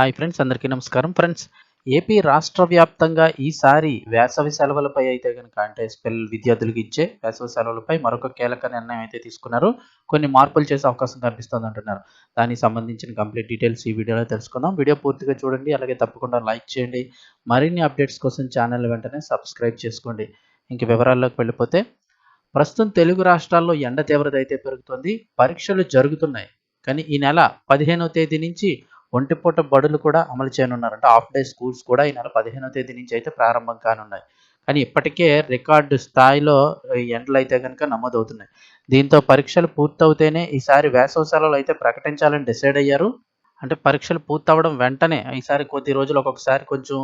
Hi friends అందరికీ నమస్కారం. Friends AP రాష్ట్ర వ్యాప్తంగా ఈసారి వేసవి సెలవులపై అయితే కనుక అంటే స్పెల్ విద్యార్థులకు ఇచ్చే వేసవి సెలవులపై మరొక కీలక నిర్ణయం అయితే తీసుకున్నారు. కొన్ని మార్పులు చేసే అవకాశం కనిపిస్తుంది అంటున్నారు. దానికి సంబంధించిన కంప్లీట్ డీటెయిల్స్ ఈ వీడియోలో తెలుసుకుందాం. వీడియో పూర్తిగా చూడండి అలాగే తప్పకుండా లైక్ చేయండి. మరిన్ని అప్డేట్స్ కోసం ఛానల్ వెంటనే సబ్స్క్రైబ్ చేసుకోండి. ఇంక వివరాల్లోకి వెళ్ళిపోతే ప్రస్తుతం తెలుగు రాష్ట్రాల్లో ఎండ తీవ్రత అయితే పెరుగుతుంది. పరీక్షలు జరుగుతున్నాయి. కానీ ఈ నెల పదిహేనవ తేదీ నుంచి ఒంటిపూట బడులు కూడా అమలు చేయనున్నారు అంటే హాఫ్ డే స్కూల్స్ కూడా ఈ నెల పదిహేనో తేదీ నుంచి అయితే ప్రారంభం కానున్నాయి. కానీ ఇప్పటికే రికార్డు స్థాయిలో ఈ ఎండలు అయితే కనుక నమోదవుతున్నాయి. దీంతో పరీక్షలు పూర్తవుతేనే ఈసారి వేసవ సెలవులు అయితే ప్రకటించాలని డిసైడ్ అయ్యారు. అంటే పరీక్షలు పూర్తవడం వెంటనే ఈసారి కొద్ది రోజులు ఒక్కొక్కసారి కొంచెం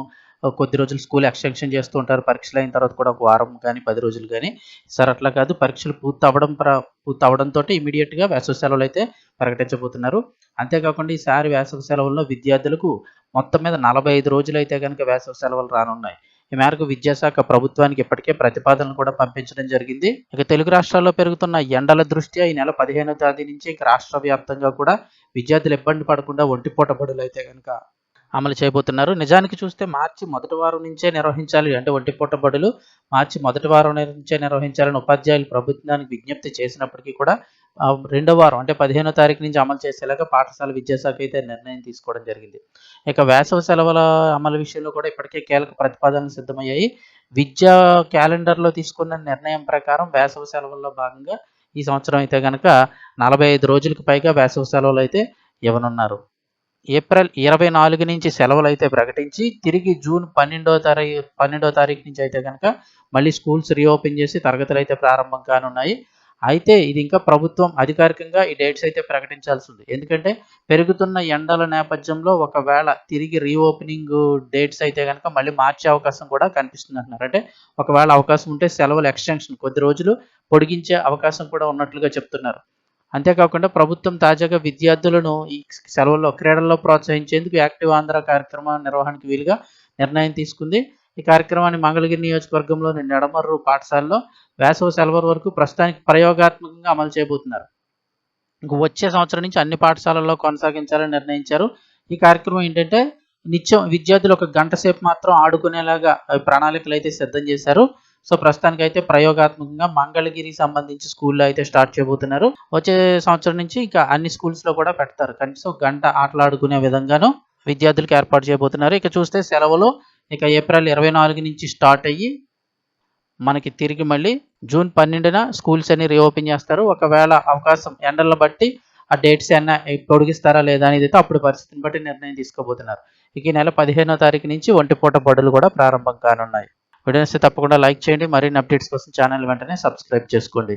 కొద్ది రోజులు స్కూల్ ఎక్స్టెన్షన్ చేస్తూ ఉంటారు. పరీక్షలు అయిన తర్వాత కూడా ఒక వారం కానీ పది రోజులు కానీ సార్ అట్లా కాదు. పరీక్షలు పూర్తి అవ్వడం ప్ర పూర్తి అవడంతో ఇమీడియట్గా వేసవి సెలవులు అయితే ప్రకటించబోతున్నారు. అంతేకాకుండా ఈసారి వేసవి సెలవుల్లో విద్యార్థులకు మొత్తం మీద నలభై ఐదు రోజులు అయితే కనుక వేసవి సెలవులు రానున్నాయి. ఈ మేరకు విద్యాశాఖ ప్రభుత్వానికి ఇప్పటికే ప్రతిపాదనలు కూడా పంపించడం జరిగింది. ఇక తెలుగు రాష్ట్రాల్లో పెరుగుతున్న ఎండల దృష్ట్యా ఈ నెల పదిహేనో తేదీ నుంచి ఇక రాష్ట్ర వ్యాప్తంగా కూడా విద్యార్థులు ఇబ్బంది పడకుండా ఒంటిపూట బడులు అయితే కనుక అమలు చేయబోతున్నారు. నిజానికి చూస్తే మార్చి మొదటి వారం నుంచే నిర్వహించాలి. అంటే ఒంటిపూట బడులు మార్చి మొదటి వారం నుంచే నిర్వహించాలని ఉపాధ్యాయులు ప్రభుత్వానికి విజ్ఞప్తి చేసినప్పటికీ కూడా రెండో వారం అంటే పదిహేనో తారీఖు నుంచి అమలు చేసేలాగా పాఠశాల విద్యాశాఖ అయితే నిర్ణయం తీసుకోవడం జరిగింది. ఇక వేసవి సెలవుల అమలు విషయంలో కూడా ఇప్పటికే కీలక ప్రతిపాదనలు సిద్ధమయ్యాయి. విద్యా క్యాలెండర్లో తీసుకున్న నిర్ణయం ప్రకారం వేసవి సెలవుల్లో భాగంగా ఈ సంవత్సరం అయితే కనుక నలభై ఐదు రోజులకు పైగా వేసవి సెలవులు అయితే ఇవ్వనున్నారు. ఏప్రిల్ ఇరవై నాలుగు నుంచి సెలవులు అయితే ప్రకటించి తిరిగి జూన్ పన్నెండో తారీఖు పన్నెండో తారీఖు నుంచి అయితే కనుక మళ్ళీ స్కూల్స్ రీఓపెన్ చేసి తరగతులు అయితే ప్రారంభం కానున్నాయి. అయితే ఇది ఇంకా ప్రభుత్వం అధికారికంగా ఈ డేట్స్ అయితే ప్రకటించాల్సి ఉంది. ఎందుకంటే పెరుగుతున్న ఎండల నేపథ్యంలో ఒకవేళ తిరిగి రీఓపెనింగ్ డేట్స్ అయితే కనుక మళ్ళీ మార్చే అవకాశం కూడా కనిపిస్తుంది అంటున్నారు. అంటే ఒకవేళ అవకాశం ఉంటే సెలవులు ఎక్స్టెన్షన్ కొద్ది రోజులు పొడిగించే అవకాశం కూడా ఉన్నట్లుగా చెప్తున్నారు. అంతేకాకుండా ప్రభుత్వం తాజాగా విద్యార్థులను ఈ సెలవుల్లో క్రీడల్లో ప్రోత్సహించేందుకు యాక్టివ్ ఆంధ్ర కార్యక్రమం నిర్వహణకు వీలుగా నిర్ణయం తీసుకుంది. ఈ కార్యక్రమాన్ని మంగళగిరి నియోజకవర్గంలోని నెడమర్రు పాఠశాలలో వేసవి సెలవు వరకు ప్రస్తుతానికి ప్రయోగాత్మకంగా అమలు చేయబోతున్నారు. ఇంక వచ్చే సంవత్సరం నుంచి అన్ని పాఠశాలల్లో కొనసాగించాలని నిర్ణయించారు. ఈ కార్యక్రమం ఏంటంటే నిత్యం విద్యార్థులు ఒక గంట సేపు మాత్రం ఆడుకునేలాగా ప్రణాళికలు అయితే సిద్ధం చేశారు. సో ప్రస్తుతానికి అయితే ప్రయోగాత్మకంగా మంగళగిరి సంబంధించి స్కూల్లో అయితే స్టార్ట్ చేయబోతున్నారు. వచ్చే సంవత్సరం నుంచి ఇంకా అన్ని స్కూల్స్లో కూడా పెడతారు. కనీసం గంట ఆటలాడుకునే విధంగాను విద్యార్థులకు ఏర్పాటు చేయబోతున్నారు. ఇక చూస్తే సెలవులు ఇక ఏప్రిల్ ఇరవై నాలుగు నుంచి స్టార్ట్ అయ్యి మనకి తిరిగి మళ్ళీ జూన్ పన్నెండున స్కూల్స్ అన్ని రీఓపెన్ చేస్తారు. ఒకవేళ అవకాశం ఎండలను బట్టి ఆ డేట్స్ అన్న పొడిగిస్తారా లేదా అనేది అయితే అప్పుడు పరిస్థితిని బట్టి నిర్ణయం తీసుకోబోతున్నారు. ఇక ఈ నెల పదిహేనో తారీఖు నుంచి ఒంటిపూట బడులు కూడా ప్రారంభం కానున్నాయి. వీడియోస్ తప్పకుండా లైక్ చేయండి. మరిన్ని అప్డేట్స్ కోసం ఛానల్ వెంటనే సబ్స్క్రైబ్ చేసుకోండి.